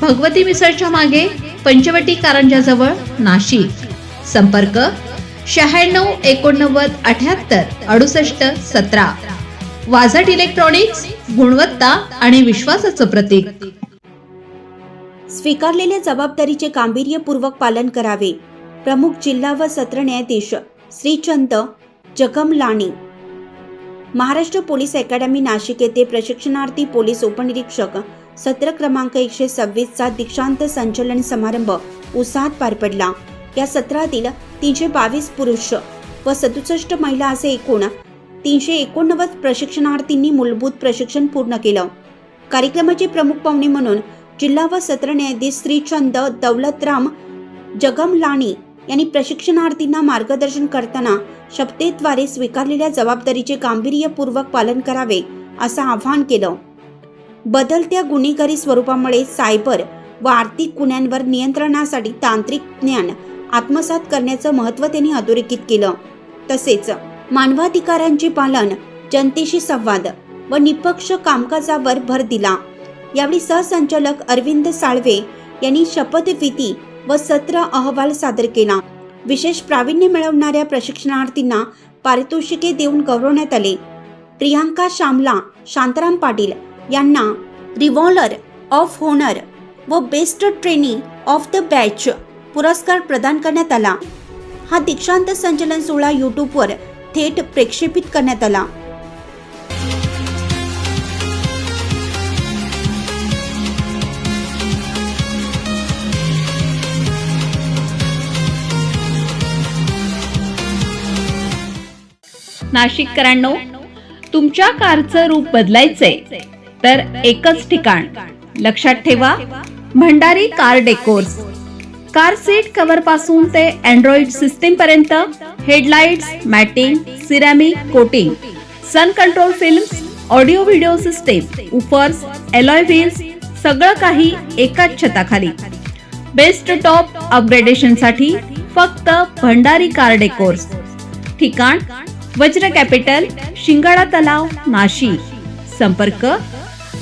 भगवती मिसळच्या मागे पंचवटी कारंजाजवळ नाशिक. संपर्क शहाण्णव एकोणनव्वद अठ्याहत्तर अडुसष्ट सतरा. वाझट इलेक्ट्रॉनिक्स गुणवत्ता आणि विश्वासाचं प्रतीक. स्वीकारलेल्या जबाबदारीचे गांभीर्यपूर्वक पालन करावे. प्रमुख जिल्हा व सत्र न्यायाधीश श्रीचंद जगमलाणी. महाराष्ट्र पोलीस अकॅडमी नाशिक येथे प्रशिक्षणार्थी पोलीस उपनिरीक्षक सत्र क्रमांक एकशे सव्वीसचा दीक्षांत संचलन समारंभ उत्साहात पार पडला. या सत्रातील तीनशे बावीस पुरुष व सदुसष्ट महिला असे एकूण तीनशे एकोणनव्वद प्रशिक्षणार्थींनी मूलभूत प्रशिक्षण पूर्ण केलं. कार्यक्रमाचे प्रमुख पाहुणे म्हणून जिल्हा व सत्र न्यायाधीश श्रीचंद दौलतराम जगमलाणी यांनी प्रशिक्षणार्थींना मार्गदर्शन करताना शपथेद्वारे स्वीकारलेल्या जबाबदारीचे गांभीर्यपूर्वक पालन करावे असं आवाहन केलं. बदलत्या गुन्हेगारी स्वरूपामुळे सायबर व आर्थिक गुन्ह्यांवर नियंत्रणासाठी तांत्रिक ज्ञान आत्मसात करण्याचं महत्त्व त्यांनी अधोरेखित केलं. तसेच मानवाधिकारांचे पालन जनतेशी संवाद व निपक्ष कामकाजावर भर दिला. यावेळी सहसंचालक अरविंद साळवे यांनी शपथविधी व सत्र अहवाल सादर केला. विशेष प्रावीण्य मिळवणाऱ्या प्रशिक्षणार्थींना पारितोषिके देऊन गौरवण्यात आले. प्रियांका शामला शांताराम पाटील यांना रिव्हॉल्वर ऑफ होनर व best trainee of the batch पुरस्कार प्रदान करण्यात आला. हा दीक्षांत संचलन सोहळा यूट्यूबवर थेट प्रक्षेपित करण्यात आला. नाशिककरांनो तुमच्या कारचं रूप बदलायचंय. तर एकच ठिकाण. लक्षात ठेवा Bhandari car decors car seat कव्हरपासून ते अँड्रॉइड सिस्टीम पर्यंत headlights matting ceramic coating sun control films audio video system woofers alloy wheels सगळं काही एकाच छताखाली. बेस्ट टॉप अपग्रेडेशनसाठी फक्त भंडारी कार डेकोर्स ठिकाण वज्र कॅपिटल शिंगाडा तलाव नाशिक. संपर्क